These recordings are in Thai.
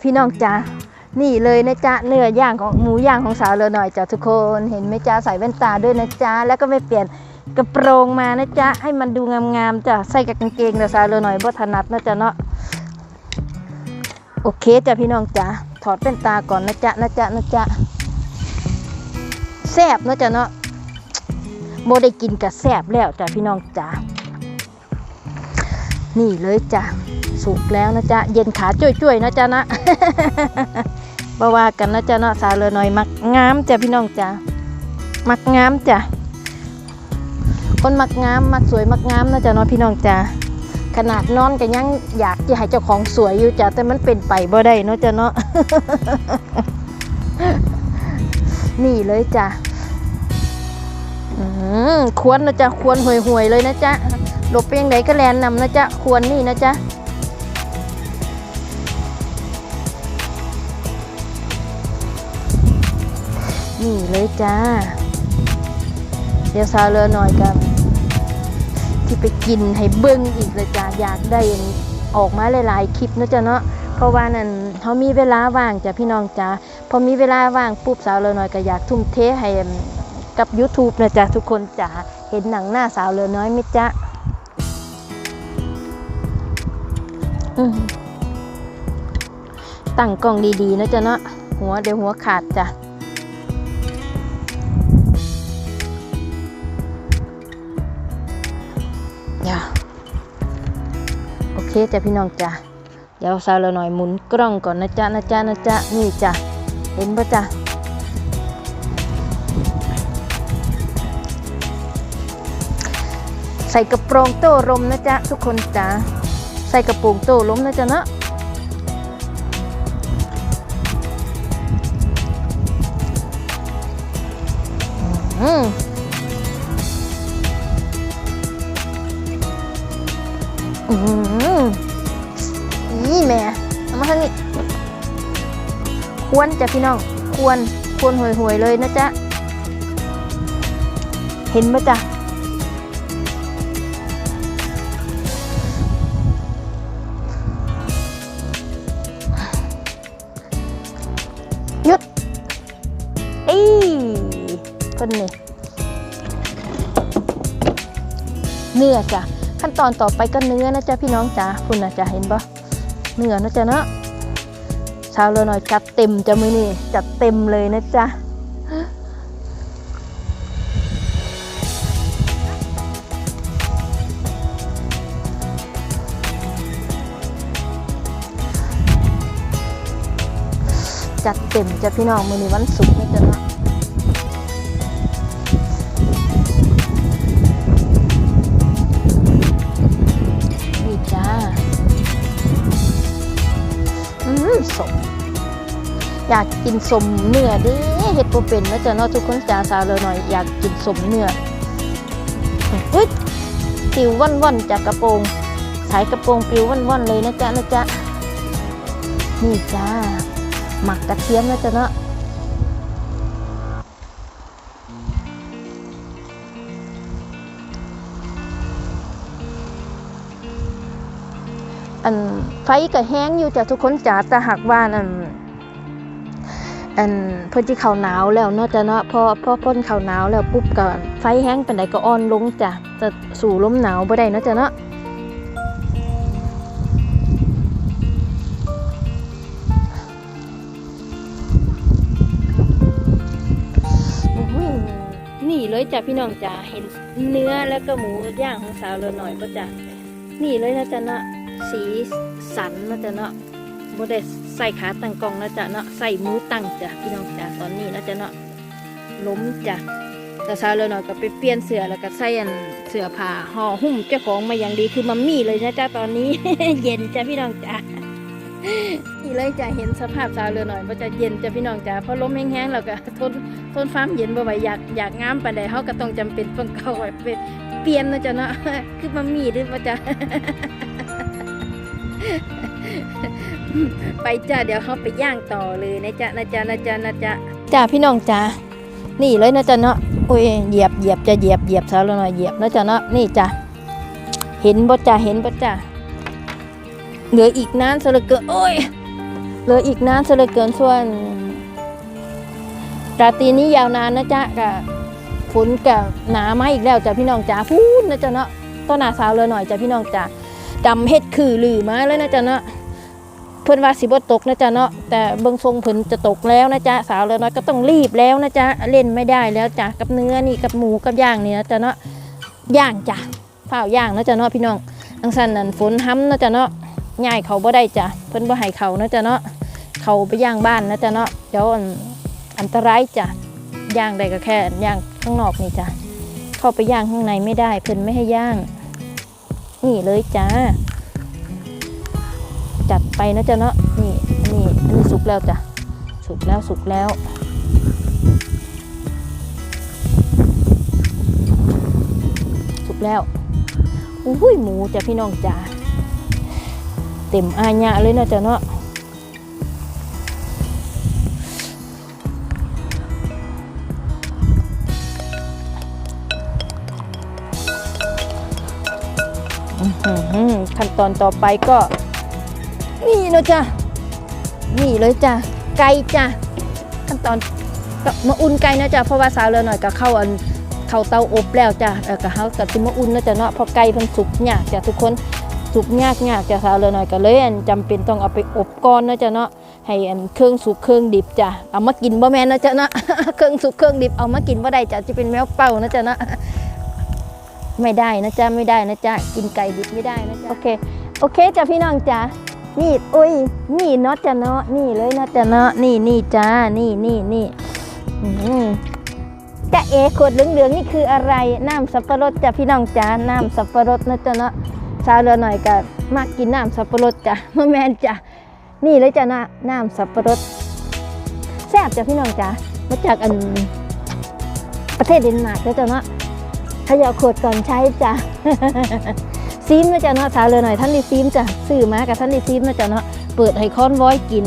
พี่น้องจ้านี่เลยนะจ๊ะเนื้อย่างของหมูย่างของสาวเลยหน่อยจ้ะทุกคนเห็นไหมจ๊ะใส่แว่นตาด้วยนะจ๊ะแล้วก็ไม่เปลี่ยนกระโปรงมานะจ๊ะให้มันดูงามๆจ้ะใส่กับกางเกงแต่สาวเลยหน่อยบ่ถนัดนะจ๊ะเนาะโอเคจ้ะพี่น้องจ้าถอดแว่นตาก่อนนะจ๊ะนะจ๊ะนะจ๊ะแซบนะจ๊ะเนาะโมได้กินกับแซบแล้วจ้ะพี่น้องจ้านี่เลยจ้ะ สุกแล้วนะจ๊ะ เย็นขาจ้วยๆนะจ๊ะนะบาว่ากันนะจ๊ะเนาะสาวเลยหน่อยมักงามจ้ะพี่น้องจ้ะมักงามจ้ะคนมักงามมักสวยมักงามนะจ๊ะเนาะพี่น้องจ้ะขนาดนอนก็ยังอยากจะให้เจ้าของสวยอยู่จ้ะแต่มันเป็นไปบ่ได้เนาะจ้ะเนาะนี่เลยจ้ะควรนะจ๊ะควรห่วยๆเลยนะจ๊ะหลบไปยังไงก็แลนนำนะจ๊ะควรนี่นะจ๊ะ นี่เลยจ้า เดี๋ยวซาเรือหน่อยกัน ที่ไปกินให้เบิ้งอีกเลยจ้าอยากได้ออกมาหลายๆคลิปนะจ๊ะเนาะเพราะว่านั่นเขามีเวลาว่างจ้ะพี่น้องจ้าพอมีเวลาว่างปุ๊บสาวเรือหน่อยก็อยากทุ่มเทให้กับ YouTube นะจ๊ะทุกคนจ้าเห็นหนังหน้าสาวเรือน้อยไหมจ๊ะตั้งกล้องดีๆนะจ๊ะเนาะหัวเดี๋ยวหัวขาดจ้ะ เคจ้ะพี่น้องจ้ะเดี๋ยวสาเราหน่อยหมุนกล้องก่อนนะจ๊ะนะจ๊ะนะจ๊ะนี่จ้ะเห็นปะจ๊ะใส่กระโปรงโต้ลมนะจ๊ะทุกคนจ้ะใส่กระโปรงโต้ลมนะจ๊ะเนาะอืม ควรจ้ะพี่น้อง ควรควรห่วยๆเลยนะจ๊ะ เห็นไหมจ๊ะหยุดอีเพิ่นนี่เนื้อจ้ะ ขั้นตอนต่อไปก็เนื้อนะจ๊ะพี่น้องจ๋าคุณนะจ๊ะเห็นปะเนื้อนะจ๊ะเนาะ ช้าเลยหน่อยจัดเต็มจะมือนี่จัดเต็มเลยนะจ๊ะจัดเต็มจ้ะพี่น้องมือนี้วันศุกร์นะจ๊ะเนาะ อยากกินสมเนื้อเดิเห็ดโปเป็นนะจ๊ะเนาะทุกคนจ้าสาวเลยหน่อยอยากกินสมเนื้อฮ้ยปิวว่อนว่อนๆจากกระโปรงสายกระโปรงปิวว่อนว่อนๆเลยนะจ๊ะนะจ๊ะนี่จ้าหมักกระเทียมนะจ๊ะเนาะอันไฟก็แห้งอยู่จ้ะทุกคนจ๋าแต่หากว่าอัน อันเพิ่นที่เขาหนาวแล้วเนาะจ้ะเนาะพอพอพ้นเขาหนาวแล้วปุ๊บก็ไฟแห้งเปานใดก็อ่อนลงจ้ะจะสู่ลมหนาวบ่ได้เนาะจ้ะเนาะนี่เลยจ้ะพี่น้องจ๋าเห็นเนื้อแล้วก็หมูย่างของสาวเลยหน่อยป่ะจ้ะนี่เลยนะจ๊ะเนาะสีสันนะจ๊ะเนาะ โมได้ใส่ขาตั้งกล้องนะจ๊ะเนาะใส่มือตั้งจ้ะพี่น้องจ้ะตอนนี้นะจ๊ะเนาะล้มจ้ะแต่เช้าเลยหน่อยก็ไปเปลี่ยนเสือแล้วก็ใส่อันเสือผ้าห่อหุ้มเจ้าของมาอย่างดีคือมัมมี่เลยนะจ๊ะตอนนี้ เย็นจ้ะพี่น้องจ้ะนี่เลยจะเห็นสภาพสาวเรือหน่อยว่าจะเย็นจ้ะพี่น้องจ้ะเพราะลมแห้งๆแล้วก็ทนทนฟ้ามเย็นบ่ไหวอยากอยากงามปานใดเฮาก็ต้องจำเป็นต้องเข้าไปเปลี่ยนนะจ๊ะเนาะคือมัมมี่หรือว่าจะ ไปจ้าเดี๋ยวเขาไปย่างต่อเลยนะจ๊ะนะจ๊ะนะจ๊ะนะจ๊ะจ้าพี่น้องจ้านี่เลยนะจ๊ะเนาะโอ้ยเหยียบเหยียบจะเหยียบเหยียบสาวแล้วหน่อยเหยียบนะจ๊ะเนาะนี่จ้ะเห็นบ่จ้าเห็นบ่จ้าเหลืออีกนานซะเหลือเกินโอ้ยเหลืออีกนานเสียเลเกินส่วนราตรีนี้ยาวนานนะจ๊ะกับฝนกับหนามาอีกแล้วจ้ะพี่น้องจ๋าพูดนะจ๊ะเนาะต้นหนาสาวเลยหน่อยจ้ะพี่น้องจ๋าดำเฮ็ดคือลือมาเลยนะจ๊ะเนาะ เพิ่นว่าสิบ่ตกนะจ๊ะเนาะแต่เบิ่งทรงเพิ่นจะตกแล้วนะจ๊ะสาวเลยน้อยก็ต้องรีบแล้วนะจ๊ะเล่นไม่ได้แล้วจ้ะกับเนื้อนี่กับหมูกับย่างนี่นะจ๊ะเนาะย่างจ้ะเผาย่างนะจ๊ะเนาะพี่น้องอังสันนั่นฝนห้ำนะจ๊ะเนาะง่ายเขาบ่ได้จ้ะเพิ่นบ่ให้เขานะจ๊ะเนาะเขาไปย่างบ้านนะจ๊ะเนาะเดี๋ยวอันอันตรายจ้ะย่างได้ก็แค่ย่างข้างนอกนี่จ้ะเข้าไปย่างข้างในไม่ได้ เพิ่นไม่ให้ย่าง นี่เลยจ้า จัดไปนะจ๊ะเนาะนี่นี่อันนี้สุกแล้วจ้ะสุกแล้วสุกแล้วสุกแล้วอุ้ยหมูจ้ะพี่น้องจ้าเต็มอาญะเลยนะจ๊ะเนาะขั้นตอนต่อไปก็ นี่นะจ๊ะนี่เลยจ้ะไก่จ้ะขั้นตอนมาอุ่นไก่นะจ๊ะเพราะว่าสาวเรือหน่อยก็เข้าอันเข้าเตาอบแล้วจ้ะแล้วก็เฮาก็สิมาอุ่นนะจ๊ะเนาะเพอไก่เพิ่นสุกยากจ้ะทุกคนสุกยากยากจะสาวเลยหน่อยก็เลยอันจำเป็นต้องเอาไปอบก่อนนะจ๊ะเนาะให้อันเครื่องสุกเครื่องดิบจ้ะเอามากินบ่แม่นนะจ๊ะเนาะเครื่องสุกเครื่องดิบเอามากินบ่ได้จ้ะจะเป็นแมวเป่านะจ๊ะเนาะไม่ได้นะจ๊ะไม่ได้นะจ๊ะกินไก่ดิบไม่ได้นะจ๊ะโอเคโอเคจ้ะพี่น้องจ้ะ นี่อุ้ยนี่เนาะจะเนาะนี่เลยนะจะเนาะนี่นี่จ้านี่นี่นี่จะเอขวดเหลืองๆนี่คืออะไรน้ำสับปะรดจ้ะพี่น้องจ้าน้ำสับปะรดนะจ๊ะเนาะสาวเรือหน่อยก็มากกินน้ำสับปะรดจ้ะมาแมนจ้ะนี่เลยจ้ะนะน้ำสับปะรดแซ่บจ้ะพี่น้องจ้ะมาจากอันประเทศเดนมาร์กแล้วจ้ะเนาะขยาขวดก่อนใช้จ้ะ ซีมนะจ้ะเนาะสาวเรือหน่อยท่านได้ซีมจ้ะซื้อมากับท่านได้ซีมนะจ้ะเนาะเปิดให้คอนวอยกิน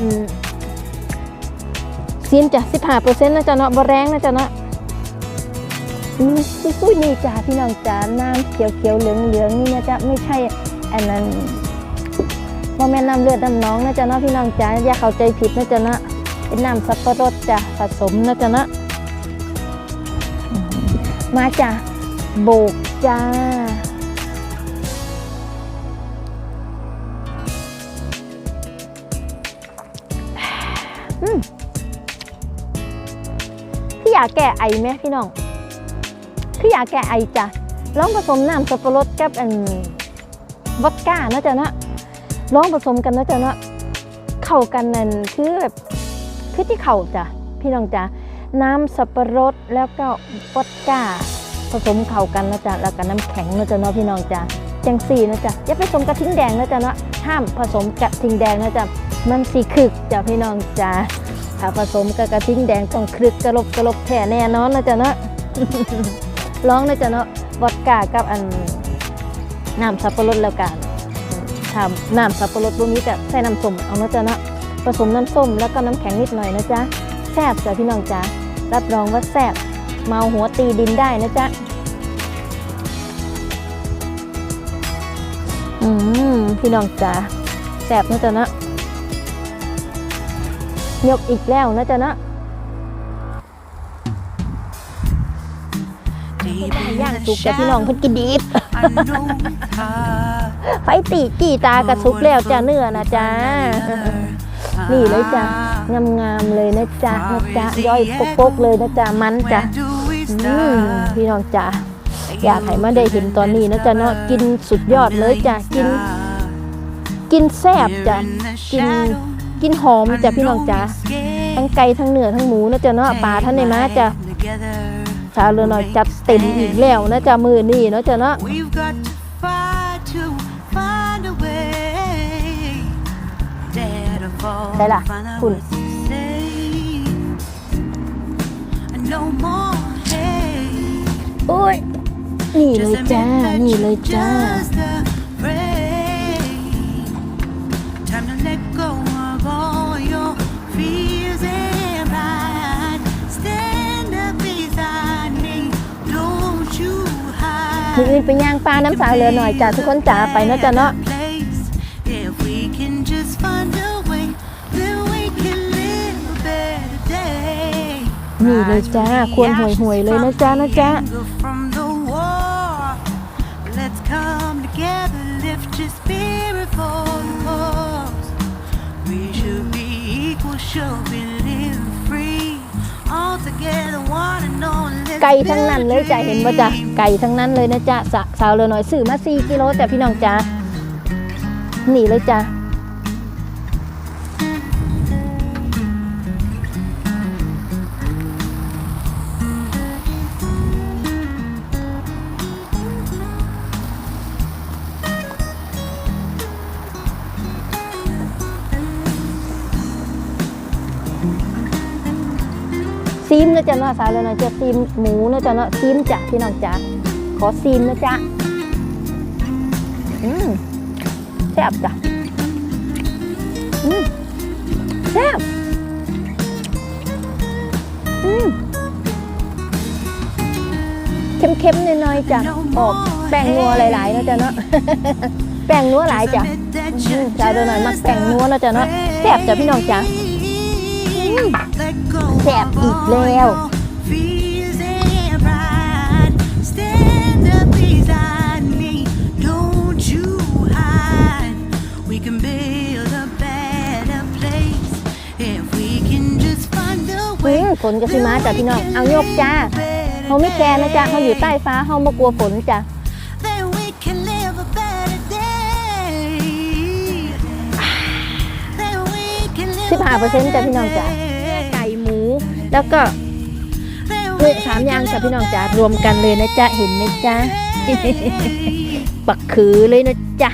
อืมซีมจ้ะสิบห้าเปอร์เซ็นต์นะจ้ะเนาะบะแรงนะจ้ะเนาะอืมอุ้ยนี่จ้าพี่น้องจ้าน้ำเขียวเขียวเหลืองเหลืองนี่นะจ๊ะไม่ใช่อันนั้นว่าแม่นน้ำเลือดน้ำน้องนะจ๊ะเนาะพี่น้องจ้าอย่าเข้าใจผิดนะจ๊ะเนาะเป็นน้ำสับปะรดจ้ะผสมนะจ๊ะเนาะมาจ้ะโบกจ้าากแก้ไอไหมพี่น้อง คืออยากแก้ไอจ้ะลองผสมน้ำสับปะรดกับอันวอดก้านะจ๊ะเนาะลองผสมกันนะจ๊ะเนะเข้ากันนั่นคือแบบคือที่เข่าจ้ะพี่น้องจ้ะน้ำสับปะรดแล้วก็วอดก้า ผสมเข้ากันนะจ๊ะแล้วก็น้ำแข็งนะจ๊ะเนาะพี่น้องจ้ะจังสีนะจ๊ะอย่าไปผสมกระทิงแดงนะจ๊ะเนาะห้ามผสมกระทิงแดงนะจ๊ะมันสีคึกจ้ะพี่น้องจ้ะ ถ้าผสมกับกระทิงแดงต้องคลึกกระลบกระลบแท้แน่นอนนะจ๊ะเนาะร้องเลยจ้ะเนาะวอดก้ากับอันน้ำสับปะรดแล้วกันทำน้ำสับปะรดพวกนี้จะใส่น้ำส้มเอานะจ๊ะเนาะผสมน้ำส้มแล้วก็น้ำแข็งนิดหน่อยนะจ๊ะแซ่บจ้ะพี่น้องจ๊ะรับรองว่าแซ่บเมาหัวตีดินได้นะจ๊ะอืมพี่น้องจ๊ะแซ่บนะจ๊ะเนาะ ยกอีกแล้วนะจ๊ะเนาะย่างสุกแต่พี่น้องเพิ่นกินดิบไฟตีจีตากระสุกแล้วจ้าเนื้อนะจ้านี่เลยจ้ะงามๆเลยนะจ๊ะนะจ๊ะย่อยปกๆเลยนะจ๊ะมันจ้ะอืมพี่น้องจ้ะอยากให้มาได้เห็นตอนนี้นะจ๊ะเนาะกินสุดยอดเลยจ้ะกิน กินแซ่บจ้ะกิน กินหอมจ้ะพี่น้องจ้ะทั้งไก่ทั้งเนื้อทั้งหมูนะจ๊ะเนาะปลาท่านในมาจ้ะชาวเรือน้อยจัดเต็มอีกแล้วนะจ๊ะมือนี่เนาะจ๊ะเนาะ We've got to fight to find a way. Dare to fall, Đây là find out phun. what to say. No more hate. โอ้ยนี่เลย Just จ้า admit that นี่ you're เลยจ้าืออื่นไปย่างปลาน้ำสาวเรือหน่อยจ้าทุกคนจ้าไปเนาะจ้าเนาะนี่เลยจ้า ควรหวยห่วยเลยนะจ้านะจ้าเ should be? ไก่ทั้งนั้นเลยจ้ะ build a เห็นป่ะจ้ะ dream. ไก่ทั้งนั้นเลยนะจ๊ะสะสาวเรือน้อยซื้อมา4กิโลแต่พี่น้องจ้านี่เลยจ้ะ มนะจ๊ะเนาะสาวเลยนะจ๊ะซีมหมูนะจ๊ะเนาะซีมจ้ะพี่น้องจ้ะขอซีมนะจ๊ะอืมแซ่บจ้ะอืมแซ่บอืมเค็มๆหน่อยๆจ้ะออกแป้งนัวหลายๆนะจ๊ะเนาะแป้งนัวหลายจ้ะสาวเลยหน่อยมักแป้งนัวนะจ๊ะเนาะแซ่บจ้ะพี่น้องจ้ะ แซ่บอีกแล้ว Fears and pride. Stand up beside me. Don't you hide. We can build a better place if we can just find a อื way. มฝนก็สิมาจ้ะพี่น้อง เอายกจ้าเขาไม่แคร์นะจ๊ะเขาอยู่ใต้ฟ้าเขาไม่กลัวฝนจ้ะ้าเปอร์เซ็35%จ้ะพี่น้องจ้าไก่หมู แล้วก็ทุกสามอย่างจ้ะพี่น้องจ้ารวมกันเลยนะจ๊ะเห็นไหมจ๊ะปักขือเลยนะจ๊ะ